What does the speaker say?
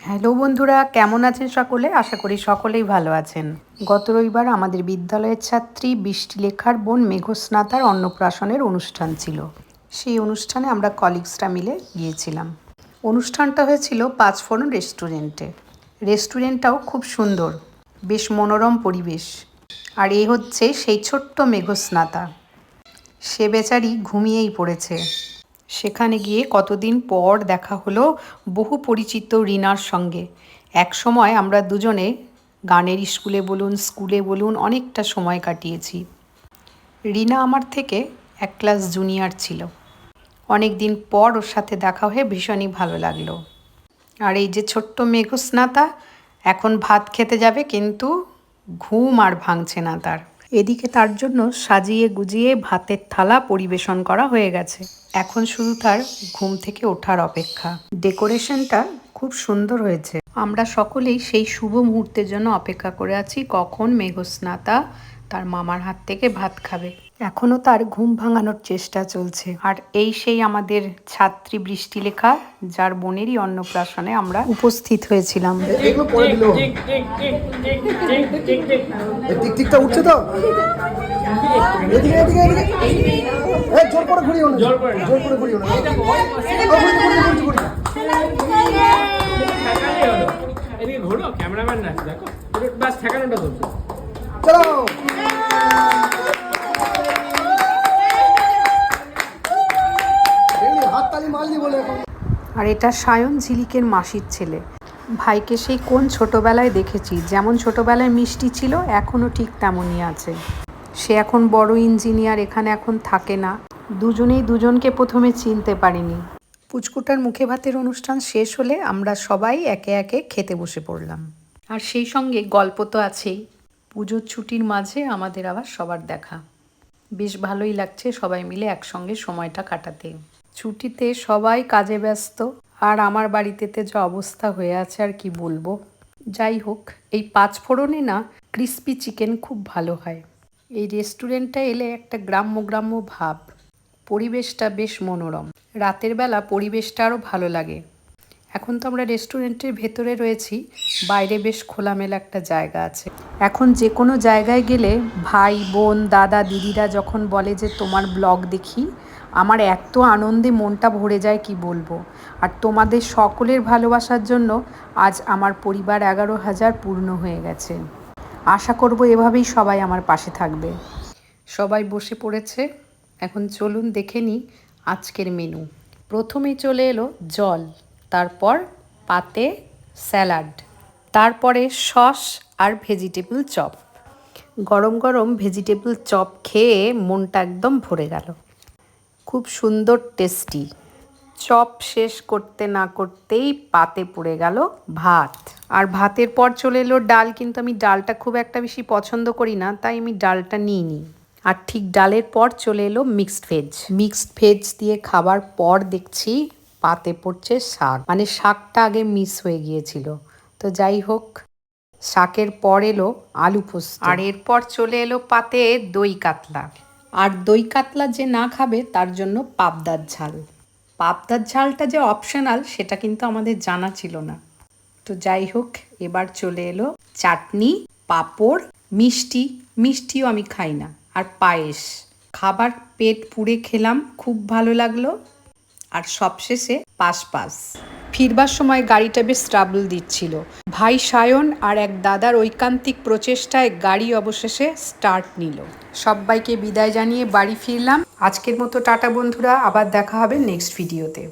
Hello বন্ধুরা, কেমন আছেন সকলে? আশা করি সকলেই ভালো আছেন। গত রবিবার আমাদের বিদ্যালয়ের ছাত্রী বৃষ্টি লেখার বোন মেঘস্নাতার অন্নপ্রাশনের অনুষ্ঠান ছিল। সেই অনুষ্ঠানে আমরা কলিগসরা মিলে গিয়েছিলাম। অনুষ্ঠানটা হয়েছিল পাঁচফোড়ন রেস্টুরেন্টে। রেস্টুরেন্টটাও খুব সুন্দর, বেশ মনোরম পরিবেশ। আর এ হচ্ছে সেই ছোট্ট মেঘস্নাতা। সে বেচারি ঘুমিয়েই পড়েছে। সেখানে গিয়ে কতদিন পর দেখা হলো বহু পরিচিত রিনার সঙ্গে। এক সময় আমরা দুজনে গানের স্কুলে বলুন স্কুলে বলুন অনেকটা সময় কাটিয়েছি। রিনা আমার থেকে এক ক্লাস জুনিয়র ছিল। অনেক দিন পর ওর সাথে দেখা হয়ে ভীষণই ভালো লাগল। আর এই যে ছোট্ট মেঘস্নাতা, এখন ভাত খেতে যাবে কিন্তু ঘুম আর ভাঙছে না তার। এদিকে তার জন্য সাজিয়ে গুজিয়ে ভাতের থালা পরিবেশন করা হয়ে গেছে। এখন শুধু তার ঘুম থেকে ওঠার অপেক্ষা। ডেকোরেশনটা খুব সুন্দর হয়েছে। আমরা সকলেই সেই শুভ মুহূর্তের জন্য অপেক্ষা করে আছি কখন মেঘস্নাতা তার মামার হাত থেকে ভাত খাবে। এখনও তার ঘুম ভাঙানোর চেষ্টা চলছে আর এই সেই আমাদের ছাত্রী বৃষ্টি লেখা যার বোনেরই অন্নপ্রাশনে আমরা উপস্থিত হয়েছিলাম উঠছে তো জোর করে ঘুরিও না জোর করে ঘুরিও না এদিকে ঘোরো ক্যামেরাম্যান না দেখো বাস ঠেকানোটা করছ আর এটা সায়ন ঝিলিকের মাসির ছেলে। ভাইকে সেই কোন ছোটবেলায় দেখেছি, যেমন ছোটবেলায় মিষ্টি ছিল এখনও ঠিক তেমনই আছে। সে এখন বড় ইঞ্জিনিয়ার, এখানে এখন থাকে না। দুজনেই দুজনকে প্রথমে চিনতে পারিনি। পুচকুটার মুখে ভাতের অনুষ্ঠান শেষ হলে আমরা সবাই একে একে খেতে বসে পড়লাম। আর সেই সঙ্গে গল্প তো আছেই। পুজোর ছুটির মাঝে আমাদের আবার সবার দেখা। বেশ ভালোই লাগছে সবাই মিলে একসঙ্গে সময়টা কাটাতে। ছুটিতে সবাই কাজে ব্যস্ত, আর আমার বাড়িতেতে যা অবস্থা হয়ে আছে আর কি বলব। যাই হোক, এই পাঁচ ফোড়নে না ক্রিস্পি চিকেন খুব ভালো হয়। এই রেস্টুরেন্টটা এলে একটা গ্রাম্য গ্রাম্য ভাব। পরিবেশটা বেশ মনোরম। রাতের বেলা পরিবেশটা আরও ভালো লাগে। এখন তো আমরা রেস্টুরেন্টের ভেতরে রয়েছি, বাইরে বেশ খোলামেলা একটা জায়গা আছে। এখন যে কোনো জায়গায় গেলে ভাই, বোন, দাদা, দিদিরা যখন বলে যে, তোমার ব্লগ দেখি, আমার এত আনন্দে মনটা ভরে যায় কি বলব? আর তোমাদের সকলের ভালোবাসার জন্য আজ আমার পরিবার এগারো হাজার পূর্ণ হয়ে গেছে। আশা করব এভাবেই সবাই আমার পাশে থাকবে। সবাই বসে পড়েছে। এখন চলুন দেখে নিই আজকের মেনু প্রথমেই চলে এলো জল। তারপর পাতে স্যালাড, তারপরে সস আর ভেজিটেবল চপ। গরম গরম ভেজিটেবল চপ খেয়ে মনটা একদম ভরে গেল। খুব সুন্দর টেস্টি। চপ শেষ করতে না করতেই পাতে পড়ে গেল ভাত। আর ভাতের পর চলে এলো ডাল, কিন্তু আমি ডালটা খুব একটা বেশি পছন্দ করি না, তাই আমি ডালটা নিইনি। আর ঠিক ডালের পর চলে এলো মিক্সড ভেজ মিক্সড ভেজ দিয়ে খাবার পর দেখছি পাতে পড়ছে শাক। মানে শাকটা আগে মিস হয়ে গিয়েছিল। তো যাই হোক শাকের পর এলো আলু পোস্ত। আর এরপর চলে এলো পাতে দই কাতলা। আর দই কাতলা যে না খাবে তার জন্য পাবদার ঝাল। পাবদার ঝালটা যে অপশনাল সেটা কিন্তু আমাদের জানা ছিল না। তো যাই হোক এবার চলে এলো চাটনি পাঁপড় মিষ্টি। মিষ্টিও আমি খাই না। আর পায়েস। খাবার পেট পুড়ে খেলাম খুব ভালো লাগল। আর সবশেষে পাস পাস ফিরবার সময় গাড়িটা বেশ ট্রাবল দিচ্ছিল। ভাই সায়ন আর এক দাদার ঐকান্তিক প্রচেষ্টায় গাড়ি অবশেষে স্টার্ট নিল। সবাইকে বিদায় জানিয়ে বাড়ি ফিরলাম। আজকের মতো টাটা বন্ধুরা, আবার দেখা হবে নেক্সট ভিডিওতে